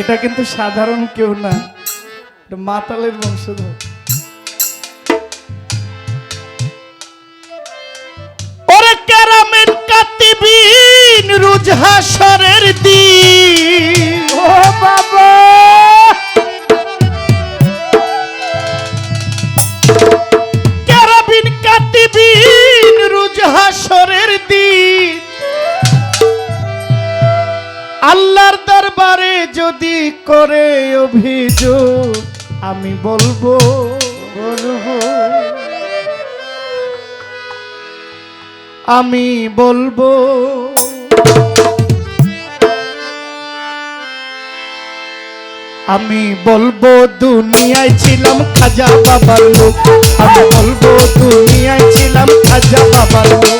এটা কিন্তু সাধারণ কেউ না। মাতালের বংশধর। ওরে ক্যারামেন কাতিবিন দিন। আল্লাহর দরবারে যদি করে অভিযোগ, আমি বলব বলব। আমি বলব। আমি বলব, দুনিয়ায় ছিলাম খাজা বাবার লোক। আমি বলব, দুনিয়ায় ছিলাম খাজা বাবার লোক।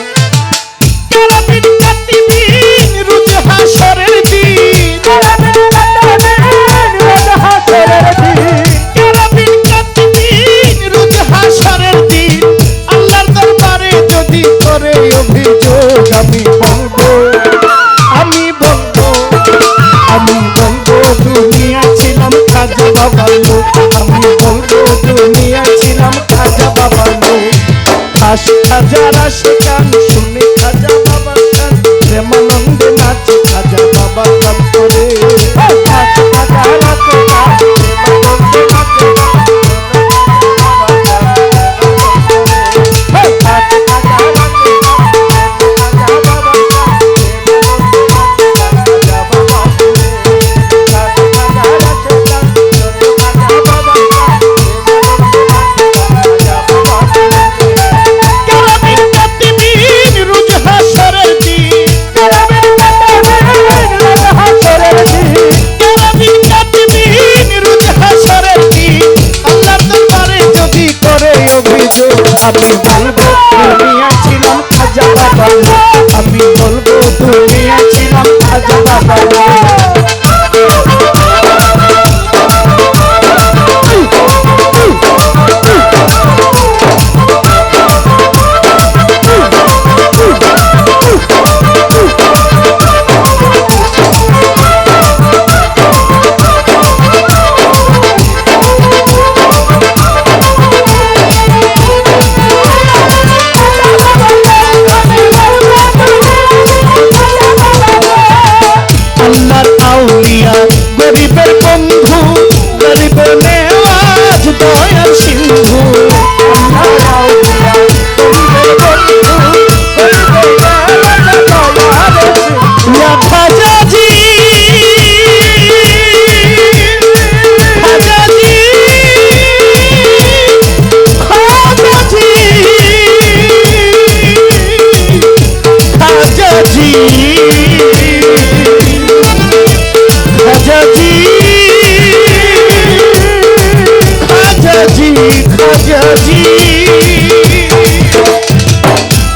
from him. I'll be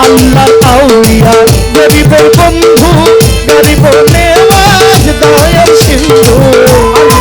আল্লাহ আউলিয়া গরিবের বন্ধু গরিব নেওয়াজ দায়ক সিন্ধু।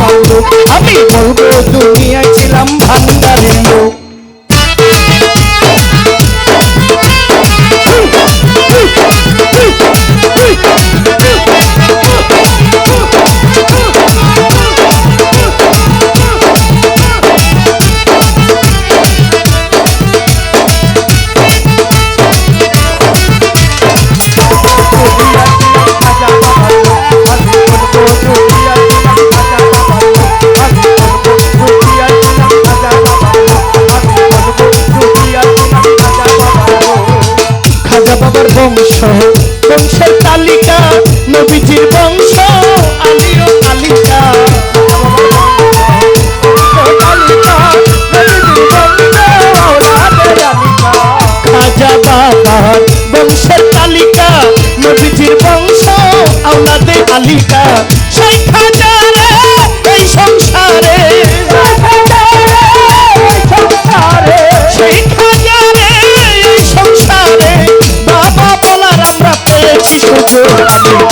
বলব আমি বলব দুনিয়ায় ছিলাম ভাঙা। Thank you.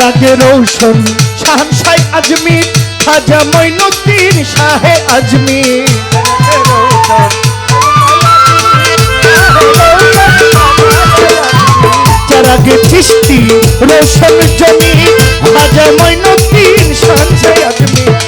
রাগে রৌশন, শাহান শাহ আজমির, খাজা মৈনুদ্দিন শাহে আজমির। রাগে চিস্তি রোশন জমি খাজা মৈনুদ্দিন শাহান শাহ আজমির।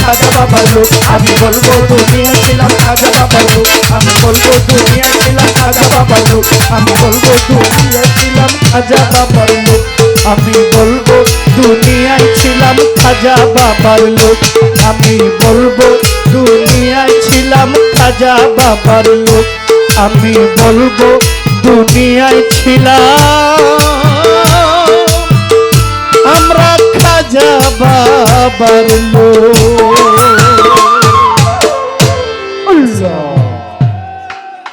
ছিলাম খাজা বাবার আমি বলব দুনিয়া ছিলাম খাজা বাবার আমি বলব দুনিয়া ছিলাম খাজা বাবার আমি বলব দুনিয়ায় ছিলাম খাজা বাবার লোক। আমি বলব দুনিয়ায় ছিলাম খাজা বাবার লোক। আমি বলব দুনিয়ায় ছিলাম আমরা খাজা বাবার